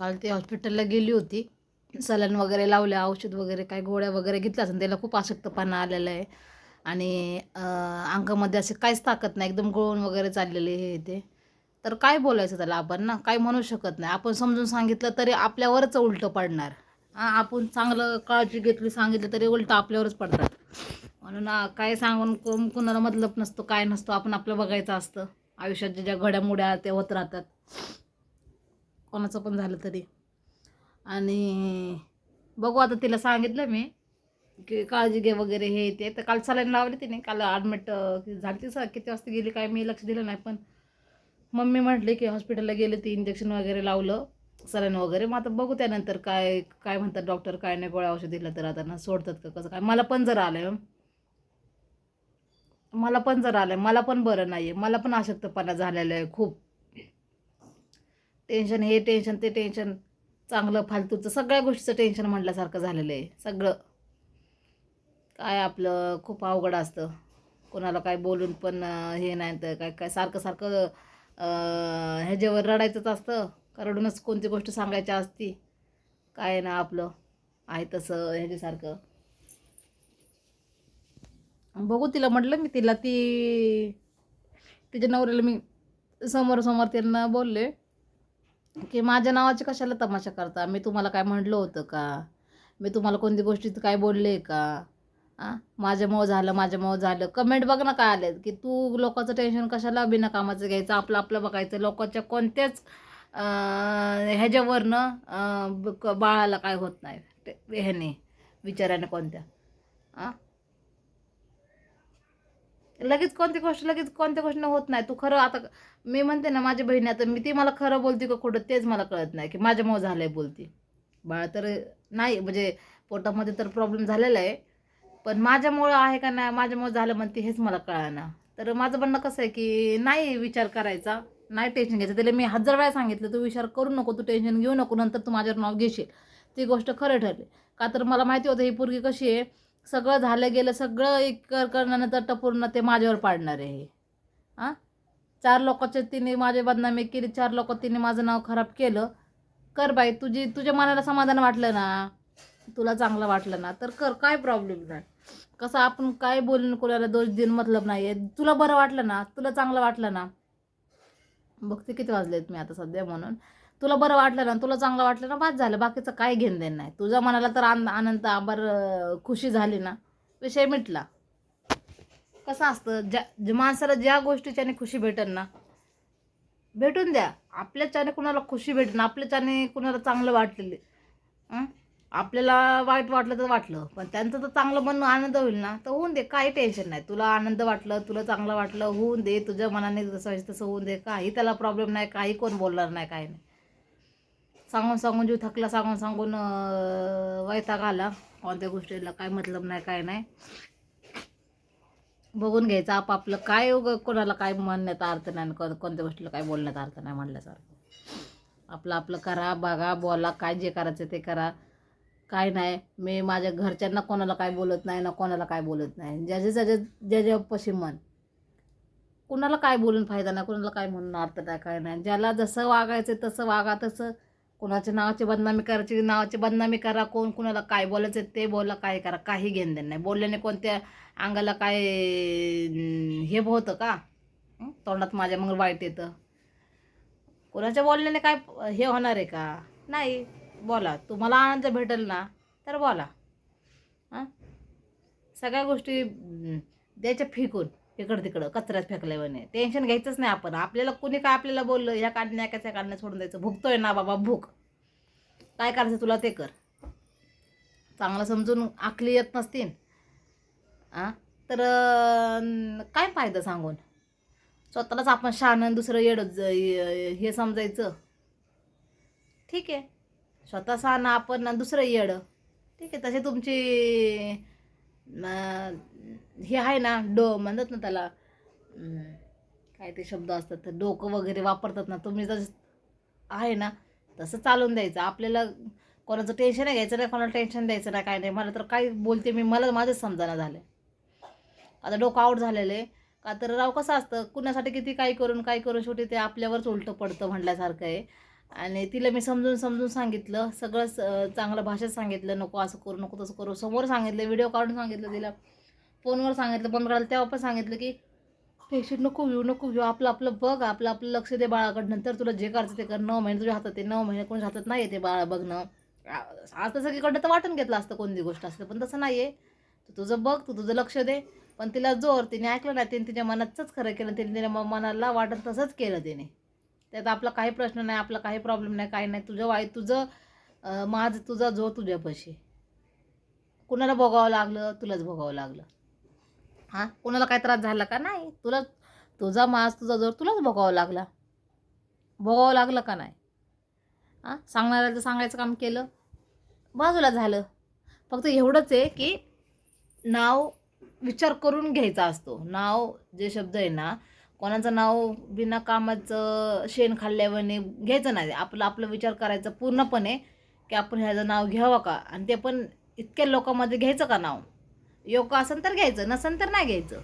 काल ते हॉस्पिटलला गेली होती. सलन वगैरे लावले औषध वगैरे काय गोळ्या वगैरे घेतल्या असं. त्याला खूप अशक्तपणा आलेला आहे. आणि अंगामध्ये असे काहीच ताकद नाही. एकदम गळून वगैरे चाललेले हे ते. तर काय बोलायचं त्याला आपण ना? काय म्हणू शकत नाही. आपण समजून सांगितलं तरी आपल्यावरच उलटं पडणार. हां आपण चांगलं काळजी घेतली सांगितलं तरी उलटं आपल्यावरच पडतात. म्हणून काय सांगून कोण कुणाला मतलब नसतो काय नसतो. आपण आपलं बघायचं असतं. आयुष्यात ज्या घडामोड्या ते होत राहतात. कोणाचं पण झालं तरी. आणि बघू आता तिला सांगितलं मी की काळजी घे वगैरे हे ते. तर काल सलाईन लावली तिने. काल ॲडमिट झाली ती किती वाजता गेली काय मी लक्ष दिलं नाही. पण मम्मी म्हटली की हॉस्पिटलला गेले ती इंजेक्शन वगैरे लावलं सलाईन वगैरे. मग आता बघू त्यानंतर काय काय म्हणतात डॉक्टर काय नाही गोळ्या औषध दिलं तर आता ना सोडतात का कसं काय. मला पण जर आलं मला पण जर आलं मला पण बरं नाही आहे मला पण अशक्तपणा झालेला आहे खूप. टेन्शन हे टेन्शन ते टेन्शन चांगलं फालतूचं सगळ्या गोष्टीचं टेन्शन म्हटल्यासारखं झालेलं आहे. सगळं. काय आपलं खूप अवघड असतं. कोणाला काय बोलून पण हे नाही तर काय काय सारखं सारखं ह्याच्यावर रडायचंच असतं. का रडूनच कोणती गोष्ट सांगायची असती. काय ना आपलं आहे तसं ह्याच्यासारखं. बघू तिला म्हटलं मी तिला ती तिच्या नवऱ्याला मी समोर समोर त्यांना बोलले. की माझ्या नावाची कशाला तमाशा करता? मी तुम्हाला काय म्हटलं होतं का? मी तुम्हाला कोणती गोष्टीत काय बोलले का? आ? माझ्यामुळं झालं माझ्यामुळं झालं. कमेंट बघ ना काय आले की तू लोकांचं टेन्शन कशाला बिना कामाचं घ्यायचं? आपलं आपलं बघायचं. लोकांच्या कोणत्याच ह्याच्यावरनं बाळाला काय होत नाही. ते ह्याने विचाराने कोणत्या? आ? लगेच कोणती गोष्ट लगेच कोणत्या गोष्ट होत नाही. तू खरं आता मी म्हणते ना माझी बहीण आता मी ती मला खरं बोलते का खोटं तेच मला कळत नाही की माझ्यामुळं झालं आहे बोलती. बाळ तर नाही म्हणजे पोटामध्ये तर प्रॉब्लेम झालेला आहे पण माझ्यामुळं आहे का नाही माझ्यामुळं झालं म्हणते हेच मला कळाना. तर माझं म्हणणं कसं आहे की नाही विचार करायचा नाही टेन्शन घ्यायचं. त्याला मी हजार वेळा सांगितलं तू विचार करू नको तू टेन्शन घेऊ नको नंतर तू माझ्यावर नाव घेशील. ती गोष्ट खरं ठरली. का तर मला माहिती होतं ही पोरगी कशी आहे सगळं झालं गेलं सगळं एक कर करण्यानंतर पूर्ण ते माझ्यावर पाडणार आहे हे. हां चार लोकांचे तिने माझी बदनामी केली चार लोक तिने माझं नाव खराब केलं. कर बाई तुझी तुझ्या मनाला समाधान वाटलं ना? तुला चांगलं वाटलं ना? तर कर काय प्रॉब्लेम नाही. कसं आपण काय बोलून कोणाला दोष देऊन मतलब नाही आहे? तुला बरं वाटलं ना? तुला चांगलं वाटलं ना? बघते किती वाजलेत मी आता सध्या म्हणून. तुला बरं वाटलं ना तुला चांगलं वाटलं ना बाद झालं. बाकीचं काय घेणं देणं नाही. तुझ्या मनाला तर आन आनंद आभार खुशी झाली ना विषय मिटला. कसं असतं ज्या माणसाला ज्या गोष्टीच्याने खुशी भेटेल ना भेटून द्या. आपल्याच्याने कुणाला खुशी भेटेल आपल्याच्याने कुणाला चांगलं वाटलेले आपल्याला वाईट वाटलं तर वाटलं पण त्यांचं तर चांगलं मन आनंद होईल ना तर होऊन दे काही टेन्शन नाही. तुला आनंद वाटलं तुला चांगलं वाटलं होऊन दे. तुझ्या मनाने जसं तसं होऊन दे काही त्याला प्रॉब्लेम नाही काही कोण बोलणार नाही काही नाही. सांगून सांगून जीव थकला सांगून सांगून वैताग आला. कोणत्या गोष्टीला काय मतलब नाही काय नाही. बघून घ्यायचं आपापलं काय कोणाला काय म्हणण्यात अर्थ नाही कोणत्या गोष्टीला काय बोलण्यात अर्थ नाही म्हणल्यासारखं. आपलं आपलं करा बघा बोला काय जे करायचं ते करा. काय नाही मी माझ्या घरच्यांना कोणाला काय बोलत नाही ना कोणाला काय बोलत नाही. ज्याचे ज्याच्या ज्याच्या पशी मन कुणाला काय बोलून फायदा नाही कुणाला काय म्हणून अर्थ नाही काय नाही. ज्याला जसं वागायचं तसं वागा तसं कोणाच्या नावाची बदनामी करायची नावाची बदनामी करा कोण कुणाला काय बोलायचं ते बोला काय करा काही घेणं देणं नाही. बोलल्याने कोणत्या अंगाला काय हे होतं का? तोंडात माझ्या मग वाईट येतं. कोणाच्या बोलण्याने काय हे होणार आहे का? नाही बोला. तुम्हाला आनंद भेटेल ना तर बोला. हां? सगळ्या गोष्टी द्यायच्या फिकून. इकडं तिकडं कचऱ्यात फेकल्यावाने टेन्शन घ्यायचंच नाही आपण. आपल्याला कुणी काय आपल्याला बोललं ह्या काढण्या त्या काढण्या सोडून द्यायचं? भुकतोय ना बाबा भूक. काय करायचं तुला ते कर. चांगलं समजून आखली येत नसतील. आ? तर काय फायदा सांगून? स्वतःलाच आपण शहाणं आणि दुसरं येड हे समजायचं. ठीक आहे. स्वतः शहाणं आपण दुसरं येडं. ठीक आहे तसे तुमची हे आहे ना डो म्हणतात ना त्याला. काय ते शब्द असतात तर डोकं वगैरे वापरतात ना तुम्ही जसं आहे ना तसं चालून द्यायचं. आपल्याला कोणाचं टेन्शन नाही घ्यायचं नाही कोणाला टेन्शन द्यायचं नाही काय नाही. मला तर काय बोलते मी मला माझंच समजायला झालं आता डोकं आऊट झालेलं आहे. का तर राव कसं असतं कुणासाठी किती काय करून काय करून शेवटी ते आपल्यावरच उलटं पडतं म्हटल्यासारखं आहे. आणि तिला मी समजून समजून सांगितलं सगळं स- चांगलं भाषेत सांगितलं नको असं करू नको तसं करू समोर सांगितलं व्हिडिओ काढून सांगितलं तिला. फोनवर सांगितलं बंद करायला तेव्हा पण सांगितलं की पेशंट नको घेऊ नको घेऊ आपलं आपलं बघ आपलं आपलं लक्ष दे बाळाकडं नंतर तुला जे करायचं ते कर. नऊ महिने तुझ्या हातात ते नऊ महिने कोणी हातात नाही आहे ते बाळा बघणं. आ- आज तर सगळीकडं तर वाटून घेतलं असतं कोणती गोष्ट असते पण तसं नाही आहे तू तुझं बघ तू तुझं लक्ष दे पण तिला जोर तिने ऐकलं नाही तिने तिच्या मनातच खरं केलं तिने तिने मनाला वाटत तसंच केलं तिने. त्यात आपला काही प्रश्न नाही आपला काही प्रॉब्लेम नाही काही नाही. तुझं वाईट तुझं माझं तुझा जो तुझ्यापाशी. कुणाला भोगावं लागलं तुलाच भोगावं लागलं. हां? कुणाला काय त्रास झाला का? नाही. तुला तुझा मास तुझा जोर तुलाच भोगावं लागला. भोगावं लागलं का नाही? हां? सांगणाऱ्याचं सांगायचं काम केलं. बाजूला झालं. फक्त एवढंच आहे की नाव विचार करून घ्यायचा असतो. नाव जे शब्द आहे ना कोणाचं नाव बिना कामाचं शेण खाल्ल्यावरने घ्यायचं नाही. आपलं आपलं विचार करायचं पूर्णपणे की आपण ह्याचं नाव घ्यावं का? आणि ते पण इतक्या लोकांमध्ये घ्यायचं का नाव? योगासन असेल तर घ्यायचं नसन तर नाही घ्यायचं.